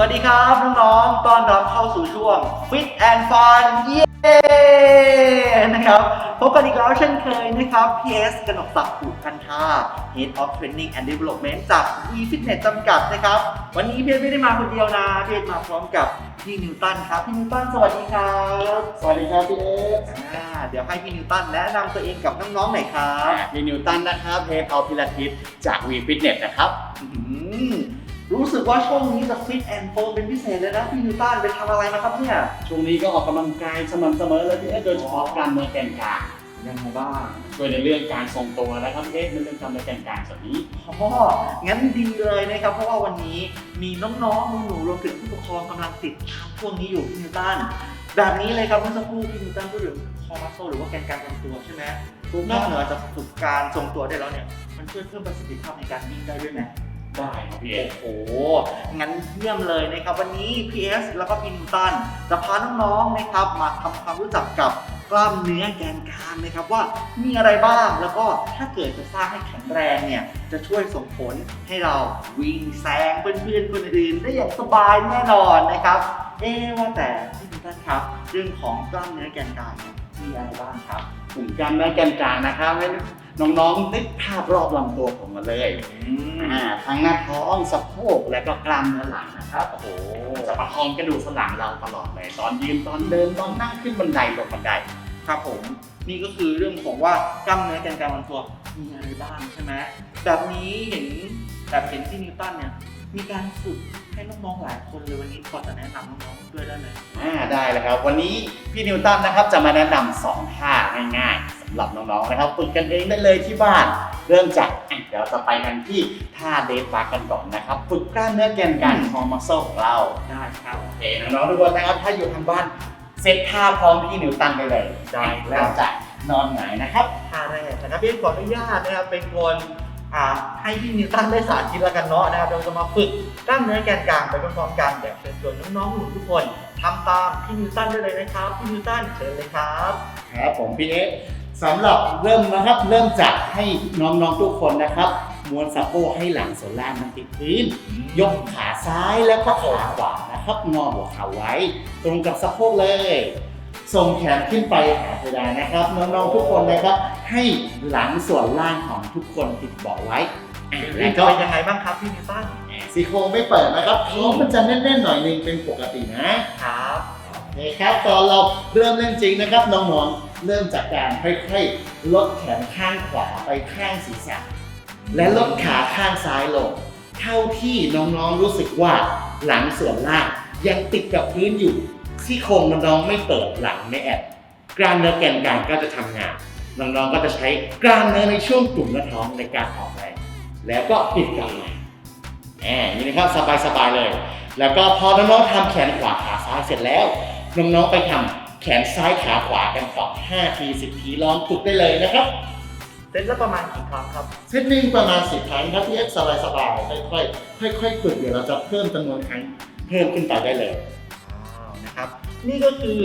วัสดีครับ น้องๆ ต้อนรับเข้าสู่ช่วง Fit and Fun เย้นะครับพบกันอีกแล้วเช่นเคยนะครับ PS กนกศักดิ์ผูกพันธา Head of Training and Development จาก e Fitness จำกัดนะครับ วันนี้พี่เอสไม่ได้มาคนเดียวนะพี่เอสมาพร้อมกับพี่นิวตันครับ พี่นิวตันสวัสดีครับ สวัสดีครับพี่เอสอ่าเดี๋ยวให้พี่นิวตันแนะนำตัวเองกับน้องๆหน่อยครับพี่นิวตันนะครับเฮดเอาพิลาทิสจากวีฟิตเนสนะครับอืม รู้สึกว่าช่วงนี้จะ Fit and Firm เป็นพิเศษเลยนะพี่นิวตันไปทำอะไรมาครับเนี่ย ช่วงนี้ก็ออกกำลังกายสม่ำเสมอเลยพี่เอสโดยเฉพาะกล้ามเนื้อแกนกลางยังไงบ้างช่วยในเรื่องการทรงตัวนะครับพี่เอสในเรื่องกล้ามเนื้อแกนกลางส่วนนี้อ๋องั้นดีเลยนะครับ เพราะว่าวันนี้มีน้องๆหนูๆรวมถึงผู้ปกครองกำลังติดตามช่วงนี้อยู่พี่นิวตันแบบนี้เลยครับเมื่อสักครู่พี่นิวตันพูดถึงคอมัสโซหรือว่าแกนกลางลำตัวใช่ไหมนอกเหนือจากฝึกการทรงตัวได้แล้วเนี่ยมันช่วยเพิ่มประสิทธิภาพในการวิ่งได้ด้วยไหม ได้ครับพี่เอสโอ้โห งั้นเยี่ยมเลยนะครับวันนี้ PS แล้วก็พี่นิวตันจะพาน้องๆนะครับ มาทำความรู้จักกับกล้ามเนื้อแกนกลางนะครับว่ามีอะไรบ้างแล้วก็ถ้าเกิดจะสร้างให้แข็งแรงเนี่ยจะช่วยส่งผลให้เราวิ่งแซงเพื่อนๆคนอื่นได้อย่างสบายแน่นอนนะครับ เอ๊ะว่าแต่พี่นิวตันครับ เรื่องของกล้ามเนื้อแกนกลางเนี่ยมีอะไรบ้างครับกลุ่มกล้ามเนื้อแกนกลางนะครับให้ น้องๆนึกภาพรอบลำตัวผมมาเลยอืมอ่าทั้งหน้าท้องสะโพกและก็กล้ามเนื้อหลังนะครับโอ้โหจะประคองกระดูกสันหลังเราตลอดเลยตอนยืนตอนเดินตอนนั่งขึ้นบันไดลงบันไดครับผมนี่ก็คือเรื่องของว่ากล้ามเนื้อแกนกลางลำตัวมีอะไรบ้างใช่ไหมแบบนี้เห็นแบบเห็นที่นิวตันเนี่ย มีการฝึกให้น้องๆหลายคนเลยวันนี้พอจะแนะนำน้องๆด้วยได้ไหมอ่าได้เลยครับ วันนี้พี่นิวตันนะครับจะมาแนะนำสองท่าง่ายๆสำหรับน้องๆนะครับฝึกกันเองได้เลยที่บ้าน เริ่มจากอะเดี๋ยวจะไปกันที่ท่าเดฟบาร์กันก่อนนะครับ ฝึกกล้ามเนื้อแกนกลางของมัสเซลของเราได้ครับโอเคน้องๆทุกคนนะครับถ้าอยู่ทางบ้านเซตท่าพร้อมพี่นิวตันไปเลยได้ครับเริ่มจากนอนหงายนะครับท่าแรกนะครับพี่ขออนุญาตนะครับเป็นคนอ่า ให้พี่นิวตันได้สาธิตแล้วกันเนาะนะครับเราจะมาฝึกกล้ามเนื้อแกนกลางไปพร้อมๆกันเดี๋ยวเชิญชวนน้องๆหนูทุกคนทำตามพี่นิวตันได้เลยนะครับพี่นิวตันเชิญเลยครับครับผมพี่เอ๊ะสำหรับเริ่มนะครับเริ่มจากให้น้องๆทุกคนนะครับม้วนสะโพกให้หลังส่วนล่างมันติดพื้น ยกขาซ้ายแล้วก็ขาขวานะครับงอหัวเข่าไว้ ตรงกับสะโพกเลย ส่งแขนขึ้นไปหาเพดานนะครับ น้องๆทุกคนนะครับ ให้หลังส่วนล่างของทุกคนติดเบาะไว้อะแล้แล้ววก็ก็เป็นยังไงบ้างครับพี่นิวตันซี่โครงไม่เปิดนะครับท้องมันจะแน่นๆหน่อยนึงเป็นปกตินะครับโอเคครับตอนเราเริ่มเล่นจริงนะครับน้องๆเริ่มจากการค่อยๆลดแขนข้างขวาไปข้างศีรษะ และลดขาข้างซ้ายลง เท่าที่น้องๆรู้สึกว่าหลังส่วนล่างยังติดกับพื้นอยู่ ซี่โครงน้องๆไม่เปิดหลังไม่แอบกล้ามเนื้อแกนกลางก็จะทำงานน้องๆก็จะใช้กล้ามเนื้อในช่วงกลุ่มหน้าท้องในการออกแรงแล้วก็ปิดกลับมาแหมนี่นะครับสบายๆเลย แล้วก็พอน้องๆทำแขนขวาขาซ้ายเสร็จแล้วน้องๆไปทำแขนซ้ายขาขวากันต่อ5ที10ทีลองฝึกได้เลยนะครับเซตละประมาณกี่ครั้งครับเซตหนึ่งประมาณ10ครั้งครับพี่เอ็กซ์สบายๆค่อยๆค่อยๆฝึกเดี๋ยวเราจะเพิ่มจำนวนครั้งเพิ่มขึ้นไปได้เลยว้าว นะครับ นี่ก็คือ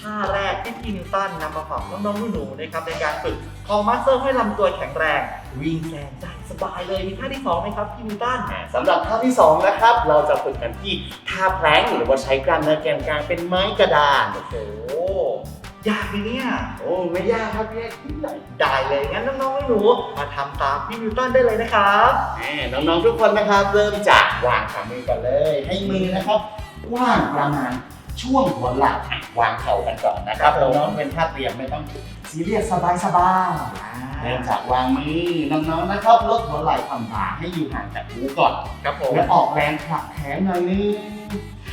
ท่าแรกที่พี่นิวตันนำมาฝากน้องๆหนูๆนะครับในการฝึกคอมัสเซอร์ให้ลำตัวแข็งแรง วิ่งแซงได้สบายเลยมีท่าที่สองไหมครับพี่นิวตันสำหรับท่าที่2นะครับ เราจะฝึกกันที่ท่าแพลงก์หรือว่าใช้กล้ามเนื้อแกนกลางเป็นไม้กระดานโอ้โหยากไหมเนี่ย โอ้ไม่ยากครับพี่เอ็กซ์นิดหน่อยได้เลยงั้นน้องๆหนูๆมาทำตามพี่นิวตันได้เลยนะครับแหมน้องๆทุกคนนะครับ เริ่มจากวางขามือก่อนเลย ให้มือนะครับกว้างประมาณ ช่วงหัวไหล่อะวางเข่ากันก่อนนะครับครับผมน้องๆเป็นท่าเตรียมไม่ต้องซีเรียสสบายๆเริ่มจากวางมือน้องๆนะครับลดหัวไหล่ผ่อนบ่าให้อยู่ห่างจากหูก่อนครับผมแล้วออกแรงผลักแขนหน่อยนึง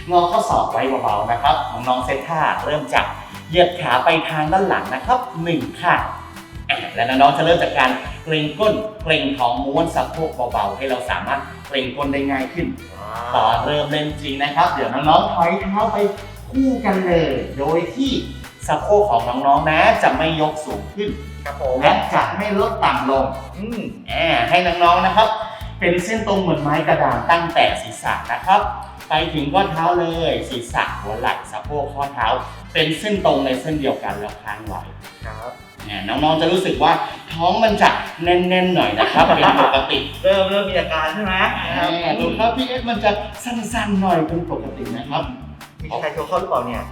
งอข้อศอกไว้เบาๆนะครับน้องๆเซตท่าเริ่มจากเหยียดขาไปทางด้านหลังนะครับหนึ่งข้างอะและน้องๆจะเริ่มจากการเกรงก้นเกรงท้องม้วนสะโพกเบาๆให้เราสามารถ เกรงก้นได้ง่ายขึ้นตอนเริ่มเล่นจริงนะครับ เดี๋ยวน้องๆถอยเท้าไปคู่กันเลย โดยที่สะโพกของน้องๆนะจะไม่ยกสูงขึ้นครับผมและจะไม่ลดต่ำลง อืมแอบให้น้องๆนะครับ เป็นเส้นตรงเหมือนไม้กระดานตั้งแต่ศีรษะนะครับ ไปถึงข้อเท้าเลย ศีรษะหัวไหล่สะโพกข้อเท้า เป็นเส้นตรงในเส้นเดียวกันแล้วค้างไว้ครับอ เนี่ยน้องๆจะรู้สึกว่าท้องมันจะแน่นๆหน่อยนะครับเป็นปกติเริ่มเริ่มมีอาการใช่ไหมอ่าดูครับพี่เอสมันจะสั้นๆหน่อยเป็นปกตินะครับ มีใครโทรเข้าหรือเปล่าเนี่ย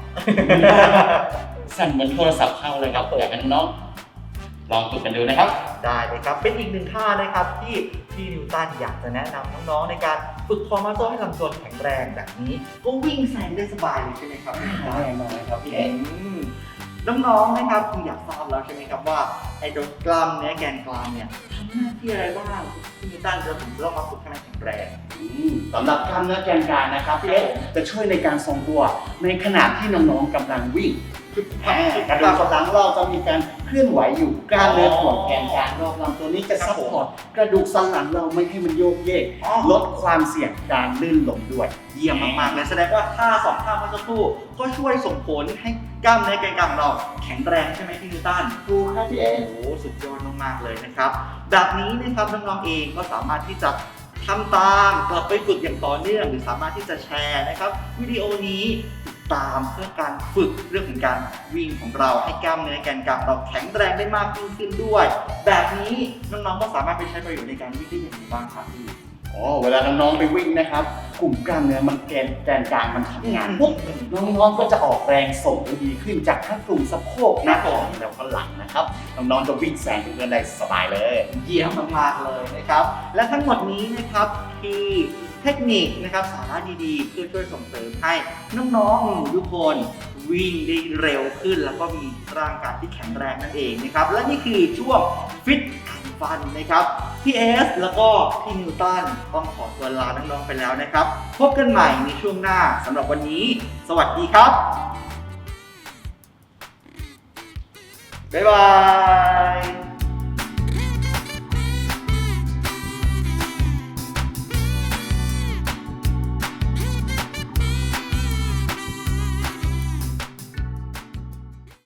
สั่นเหมือนโทรศัพท์เข้าเลยครับอยากให้น้องๆลองฝึกกันดูนะครับ ได้เลยครับ เป็นอีกหนึ่งท่านะครับที่พี่นิวตันอยากจะแนะนำน้องๆในการฝึกคอมาโซให้ลำตัวแข็งแรงแบบนี้ ก็วิ่งแซงได้สบายเลยใช่ไหมครับพี่นิวตันแน่นอนครับพี่เออืม น้องๆนะครับคงอยากทราบแล้วใช่ไหมครับว่าไอ้ตัวกล้ามเนื้อแกนกลางเนี่ยทำหน้าที่อะไรบ้างพี่นิวตันจะถึงต้องมาฝึกให้มันแข็งแรงอืมสำหรับกล้ามเนื้อแกนกลางนะครับพี่เอสจะช่วยในการทรงตัวในขณะที่น้องๆกำลังวิ่งคืออ่า กระดูกสันหลังเราจะมีการเคลื่อนไหวอยู่กล้ามเนื้อถ่วงแกนกลางรอบลำตัวนี้จะซัพพอร์ตกระดูกสันหลังเราไม่ให้มันโยกเยกอ๋อลดความเสี่ยงการลื่นล้มด้วย เยี่ยมมากๆเลยแสดงว่าท่าสองท่าเมื่อสักครู่ก็ช่วยส่งผลให้กล้ามเนื้อแกนกลางของเราแข็งแรงใช่ไหมพี่นิวตันดูครับพี่เอโอ้โหสุดยอดมากๆเลยนะครับ แบบนี้นะครับน้องๆเองก็สามารถที่จะทำตามกลับไปฝึกอย่างต่อเนื่อง หรือสามารถที่จะแชร์นะครับวิดีโอนี้ ติดตามเพื่อการฝึกเรื่องของการวิ่งของเราให้กล้ามเนื้อแกนกลางเราแข็งแรงได้มากยิ่งขึ้นด้วย แบบนี้น้องๆก็สามารถไปใช้ประโยชน์ในการวิ่งได้อย่างไรบ้างครับพี่อ๋อเวลาน้องๆไปวิ่งนะครับ กลุ่มกล้ามเนื้อมันแกนแกนกลางมันทำงานปุ๊บน้องๆก็จะออกแรงส่งได้ดีขึ้นจากทั้งกลุ่มสะโพกหน้าอกแล้วก็หลังนะครับน้องๆจะวิ่งแซงเพื่อนๆได้สบายเลย เยี่ยมมากๆเลยนะครับ และทั้งหมดนี้นะครับคือ เทคนิคนะครับสาระดีๆเพื่อช่วยส่งเสริมให้น้องๆทุกคนวิ่งได้เร็วขึ้น แล้วก็มีร่างกายที่แข็งแรงนั่นเองนะครับและนี่คือช่วงฟิตขันฟันนะครับพี่เอสแล้วก็พี่นิวตันต้องขอตัวลาน้องๆไปแล้วนะครับ พบกันใหม่ในช่วงหน้าสำหรับวันนี้ สวัสดีครับ บ๊ายบาย